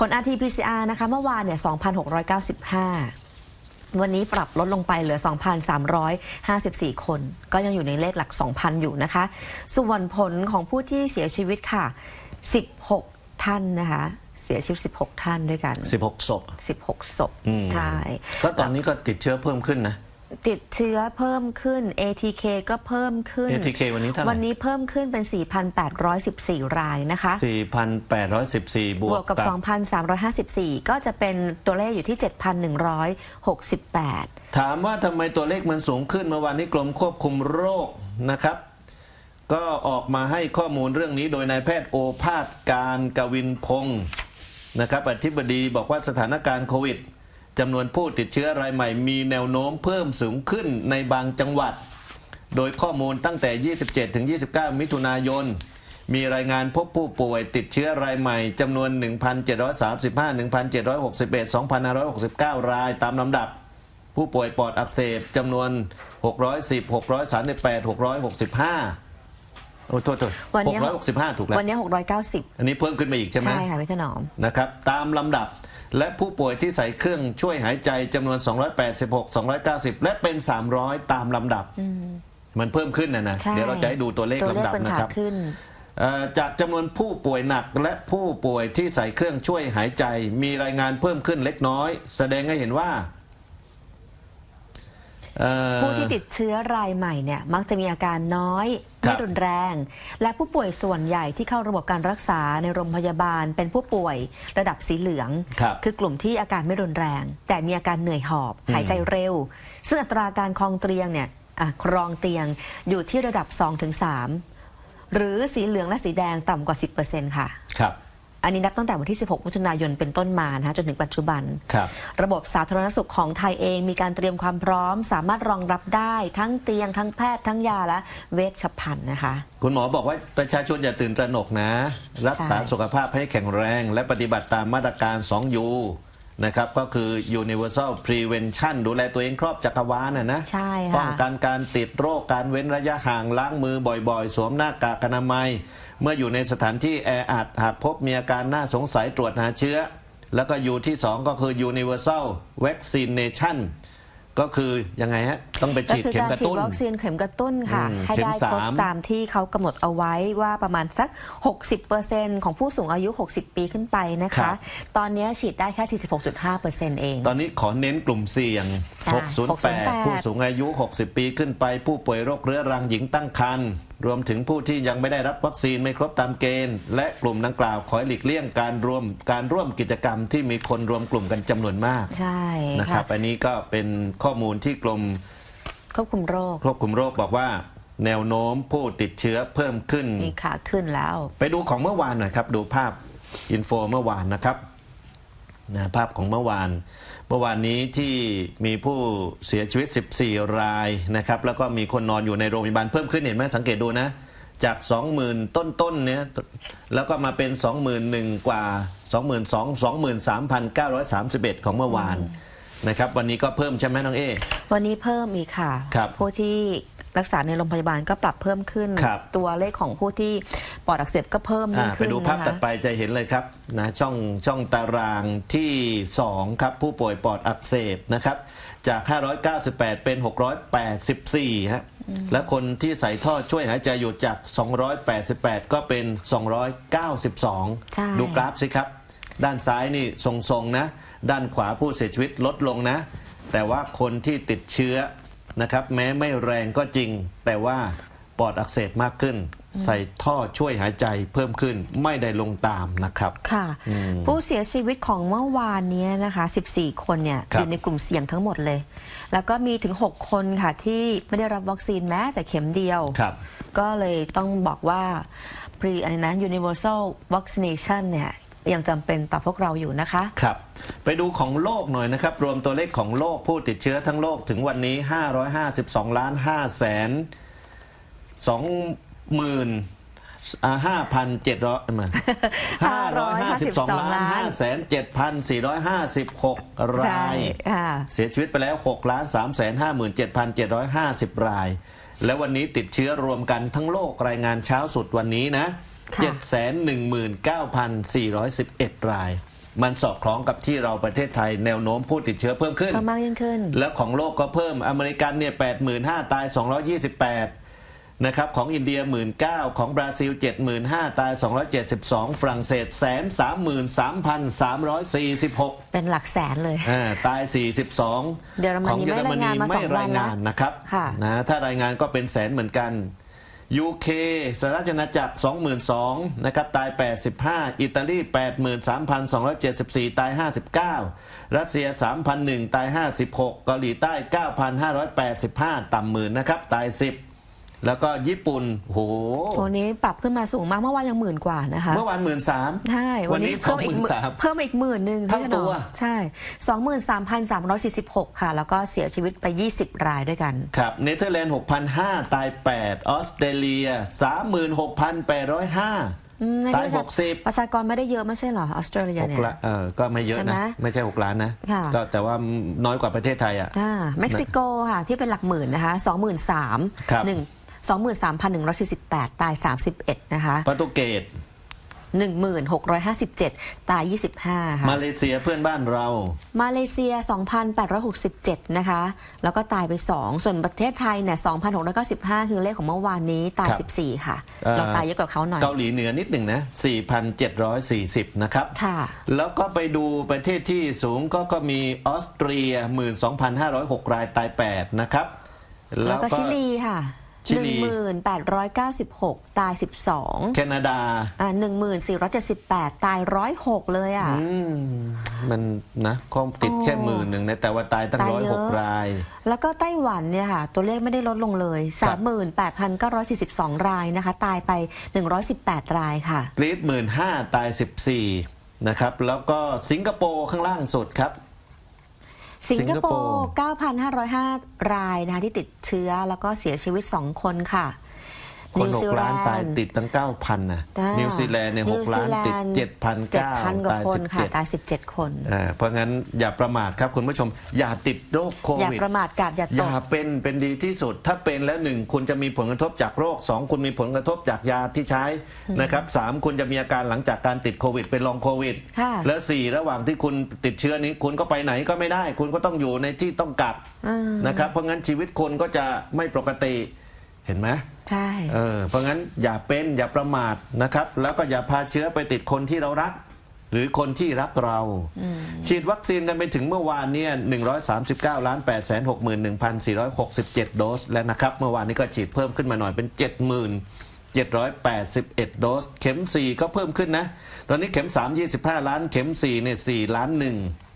ผล RT-PCR นะคะเมื่อวานเนี่ย2,695วันนี้ปรับลดลงไปเหลือ 2,354 คน ก็ยังอยู่ในเลขหลัก 2,000 อยู่นะคะ ส่วนผลของผู้ที่เสียชีวิตค่ะ 16 ท่านนะคะ เสียชีวิต 16 ท่านด้วยกัน 16 ศพ 16 ศพอืมใช่ ก็ตอนนี้ก็ติดเชื้อเพิ่มขึ้นนะ ติดเชื้อเพิ่มขึ้น ATK ก็เพิ่มขึ้น ATK วันนี้เท่าไหร่วันนี้เพิ่มขึ้นเป็น 4,814 รายนะคะ 4,814บบววกกกับ 2,354 ก็จะเป็นตัวเลขอยู่ที่ 7,168 ถามว่าทำไมตัวเลขมันสูงขึ้นเมื่อวานนี้กรมควบคุมโรคนะครับ ก็ออกมาให้ข้อมูลเรื่องนี้โดยนายแพทย์โอภาสการกวินพงศ์นะครับอธิบดีบอกว่าสถานการณ์โควิด จำนวนผู้ติดเชื้อรายใหม่มีแนวโน้มเพิ่มสูงขึ้นในบางจังหวัด โดยข้อมูลตั้งแต่ 27 ถึง 29 มิถุนายน มีรายงานพบผู้ป่วยติดเชื้อรายใหม่จำนวน 1,735 1,761 2,569 รายตามลำดับ ผู้ป่วยปอดอักเสบจำนวน 610 638 665โอ้โทษโทษวันนี้665ถูกแล้ว วันนี้690อันนี้เพิ่มขึ้นมาอีกใช่ไหมใช่ค่ะพี่ถนอมนะครับ ตามลำดับ และผู้ป่วยที่ใส่เครื่องช่วยหายใจจำนวน 286 290 และเป็น 300 ตามลำดับ มันเพิ่มขึ้นนะนะใช่เดี๋ยวเราจะให้ดูตัวเลขตัวเลลำขดับเป็นนะขาครับขึ้นเอ่อจากจำนวนผู้ป่วยหนักและผู้ป่วยที่ใส่เครื่องช่วยหายใจ มีรายงานเพิ่มขึ้นเล็กน้อย แสดงให้เห็นว่าเอ่อ ผู้ที่ติดเชื้อรายใหม่เนี่ยมักจะมีอาการน้อยครัไม่บรุนแรง และผู้ป่วยส่วนใหญ่ที่เข้าระบบการรักษาในโรงพยาบาล เป็นผู้ป่วยระดับสีเหลืองครับคือกลุ่มที่อาการไม่รุนแรง แต่มีอาการเหนื่อยหอบ หายใจเร็ว ซึ่งอัตราการครองเตียงเนี่ยอะครองเตียงอยู่ที่ระดับ 2-3 หรือสีเหลืองและสีแดงต่ำกว่า 10%ค่ะครับ อันนี้นับตั้งแต่วันที่ 16 มิถุนายนเป็นต้นมานะคะจนถึงปัจจุบัน ครับ ระบบสาธารณสุขของไทยเองมีการเตรียมความพร้อม สามารถรองรับได้ทั้งเตียง ทั้งแพทย์ทั้งยาและเวชภัณฑ์นะคะ คุณหมอบอกว่าประชาชนอย่าตื่นตระหนกนะ รักษาใช่สุขภาพให้แข็งแรง และปฏิบัติตามมาตรการ 2U นะครับ ก็คือ universal prevention ดูแลตัวเองครอบจักรวาลนะนะใช่ค่ะ ป้องกันการติดโรคการเว้นระยะห่างล้างมือบ่อยๆ สวมหน้ากากอนามัย เมื่ออยู่ในสถานที่แออัดหากพบมีอาการน่าสงสัยตรวจหาเชื้อ แล้วก็อยู่ที่ 2 ก็คือ universal vaccination ก็คือยังไงฮะ ต้องไปก็ฉีดคือเข็มการกระฉีดตุ้นวัคซีนเข็มกระตุ้นค่ะอืมให้เข็มได้ครบสามตามที่เขากำหนดเอาไว้ว่าประมาณสัก 60%ของผู้สูงอายุ 60 ปีขึ้นไปนะครัคะบตอนนี้ฉีดได้แค่ 46.5%เอง ตอนนี้ขอเน้นกลุ่มเสี่ยงอ่า608 608 ผู้สูงอายุ 60 ปีขึ้นไป ผู้ป่วยโรคเรื้อรังหญิงตั้งครรภ์ รวมถึงผู้ที่ยังไม่ได้รับวัคซีนไม่ครบตามเกณฑ์ และกลุ่มดังกล่าวขอให้หลีกเลี่ยงการรวมการร่วมกิจกรรมที่มีคนรวมกลุ่มกันจำนวนมากใช่นะครัค่ะบอันนี้ก็เป็นข้อมูลที่กรมควบคุมโรคควบคุมโรคบอกว่า แนวโน้มผู้ติดเชื้อเพิ่มขึ้นมีขาขึ้นแล้ว ไปดูของเมื่อวานหน่อยครับ ดูภาพอินโฟเมื่อวานนะครับ นะภาพของเมื่อวาน เมื่อวานนี้ที่มีผู้เสียชีวิต 14 รายนะครับแล้วก็มีคนนอนอยู่ในโรงพยาบาลเพิ่มขึ้นเห็นไหมสังเกตดูนะ จาก 20,000 ต้นๆเนี่ยแล้วก็มาเป็น 21,000 กว่า 22,000 23,931 ของเมื่อวานนะครับวันนี้ก็เพิ่มใช่ไหมน้องเอ วันนี้เพิ่มอีกค่ะ ครับผู้ที่ รักษาในโรงพยาบาลก็ปรับเพิ่มขึ้น ครับ ตัวเลขของผู้ที่ปอดอักเสบก็เพิ่มยิ่อ่างไปขึ้นดูภาพนะคะตัดไปจะเห็นเลยครับนะช่องช่องตารางที่ 2 ครับ ผู้ป่วยปอดอักเสบนะครับ จาก 598 เป็น 684ฮะและคนที่ใส่ท่อช่วยหายใจอยู่จาก 288 ก็เป็น292ใช่ดูกราฟสิครับ ด้านซ้ายนี่ทรงๆนะ ด้านขวาผู้เสียชีวิตลดลงนะ แต่ว่าคนที่ติดเชื้อ นะครับ แม้ไม่แรงก็จริง แต่ว่าปอดอักเสบมากขึ้น ใส่ท่อช่วยหายใจเพิ่มขึ้นไม่ได้ลงตามนะครับ ค่ะผู้เสียชีวิตของเมื่อวานนี้นะคะ 14 คนเนี่ยครับ อยู่ในกลุ่มเสี่ยงทั้งหมดเลย แล้วก็มีถึง 6 คนค่ะที่ไม่ได้รับวัคซีนแม้แต่เข็มเดียว ครับ ก็เลยต้องบอกว่า pre อะไรนะ universal vaccination เนี่ยยังจำเป็นต่อพวกเราอยู่นะคะ ครับ ไปดูของโลกหน่อยนะครับ รวมตัวเลขของโลกผู้ติดเชื้อทั้งโลกถึงวันนี้ 552ล้าน5แสน2หมื่นห้าพันเจ็ดร้อยเหมือนห้าร้อยห้าสิบสองล้านห้าแสนเจ็ดพันสี่ร้อยห้าสิบหกใช่รายค่ะเสียชีวิตไปแล้ว6ล้าน3แสน57,750ราย และวันนี้ติดเชื้อรวมกันทั้งโลกรายงานเช้าสุดวันนี้นะค่ะ719,411ราย มันสอดคล้องกับที่เราประเทศไทยแนวโน้มผู้ติดเชื้อเพิ่มขึ้นเพิ่มมากยิ่งขึ้น แล้วของโลกก็เพิ่มอเมริกันเนี่ยแปดหมื่นห้าตาย228นะครับของอินเดีย 1 9ื่นของบราซิล 75,000 ตาย 272 ฝรั่งเศสแสนสามหมื่นสามพันสามร้อยสี่สิบหกเป็นหลักแสนเลยตาย 42เยอรมนีของเยอรมนีไม่รายงานมาสองไม่รายงานวันแล้วนะครับค่ะนะถ้ารายงานก็เป็นแสนเหมือนกัน UK สหราชอาณาจักร 22,000นะครับตาย 85 อิตาลี 83,274 ตาย 59 รัสเซีย 3,001 ตาย 56 เกาหลีใต้ 9,585 ต่ำหมื่นนะครับ ตาย 10 แล้วก็ญี่ปุ่นโหตัวนี้ปรับขึ้นมาสูงมากเมื่อวานยังหมื่นกว่านะคะเมื่อวานหมื่นสามใช่วันนี้สองหมื่นสามเพิ่มอีกหมื่นหนึ่งเท่าพี่ขนอมตัวใช่สองหมื่นสามพันสามร้อยสี่สิบหกค่ะ แล้วก็เสียชีวิตไปยี่สิบรายด้วยกัน ครับเนเธอร์แลนด์6,500ตาย8ออสเตรเลีย36,805อืมตายประช60ประชากรไม่ได้เยอะไม่ใช่เหรอออสเตรเลียหเนี่กยละเออก็ไม่เยอะใช่นะไหมไม่ใช่6ล้านนะค่ะก็แต่ว่าน้อยกว่าประเทศไทยอะอ่าเม็กซิโกค่ะที่เป็นหลักหมื่นนะคะสองหมื่นสามครับหนึ่ง สองหมื่นสามพันหนึ่งร้อยสี่สิบแปดตายสามสิบเอ็ดนะคะโปรตุเกสหนึ่งหมื่นหกร้อยห้าสิบเจ็ดตายยี่สิบห้าค่ะ มาเลเซียเพื่อนบ้านเรา มาเลเซีย 2,867 นะคะ แล้วก็ตายไป 2 ส่วนประเทศไทยเนี่ย 2,695 คือเลขของเมื่อวานนี้ ตาย ครับ 14 ค่ะ เอ่อเราตายเยอะกว่าเขาหน่อย เกาหลีเหนือนิดหนึ่งนะ 4,740 นะครับ ค่ะ แล้วก็ไปดูประเทศที่สูงก็ก็มีออสเตรีย 12,506 รายตาย 8 นะครับ แล้วก็ชิลีค่ะ ชิลี 1,896 ตาย 12 แคนาดาอ่า1,478 ตาย 106 เลยอะ อืมมันนะก็ติดแค่หมื่นหนึ่งนะแต่ว่าตายตั้งตายร้อยเยหอะกราย แล้วก็ไต้หวันเนี่ยค่ะ ตัวเลขไม่ได้ลดลงเลย ครับ 38,942 รายนะคะ ตายไป 118 รายค่ะ กรีซหมื่นห้าตายสิบสี่นะครับ แล้วก็สิงคโปร์ข้างล่างสุดครับ สิงคโปสิงคโปร์ร์ 9,505 รายนะคะที่ติดเชื้อแล้วก็เสียชีวิต 2 คนค่ะ คนนิวหซีกแลล้านนด์ตายติดตั้งเก้าพันนะจ้านิวซีแลนด์เนี่ยหกล้านติด นิวซีแลนด์เจ็ดพันเก้า7,000กว่าตายคสินบค่ะเจ็ดตาย 17 คนอ่าเพราะงั้นอย่าประมาทครับคุณผู้ชม อย่าติดโรคโคอย่าวิด ประมาทกาดอย่าอตย่าก เป็นเป็นดีที่สุด ถ้าเป็นแล้วหนึ่งคุณจะมีผลกระทบจากโรคสองคุณมีผลกระทบจากยาที่ใช้นะครับสามคุณจะมีอาการหลังจากการติดโควิด เป็นลองโควิด ค่ะ แล้วสี่ระหว่างที่คุณติดเชื้อนี้ คุณก็ไปไหนก็ไม่ได้ คุณก็ต้องอยู่ในที่ต้องกักอืม นะครับเพราะงั้นชีวิตคนก็จะไม่ปกติ เห็นไหมใช่เออเพราะงั้นอย่าเป็นอย่าประมาทนะครับ แล้วก็อย่าพาเชื้อไปติดคนที่เรารัก หรือคนที่รักเรา ฉีดวัคซีนกันไปถึงเมื่อวานเนี่ย139ล้าน8 6 1 467 โดส แล้วนะครับ เมื่อวานนี้ก็ฉีดเพิ่มขึ้นมาหน่อยเป็น 70,000 781 โดส เข็ม 4 ก็เพิ่มขึ้นนะ ตอนนี้เข็ม 3 25 ล้าน เข็ม 4 เนี่ย 4 ล้าน 1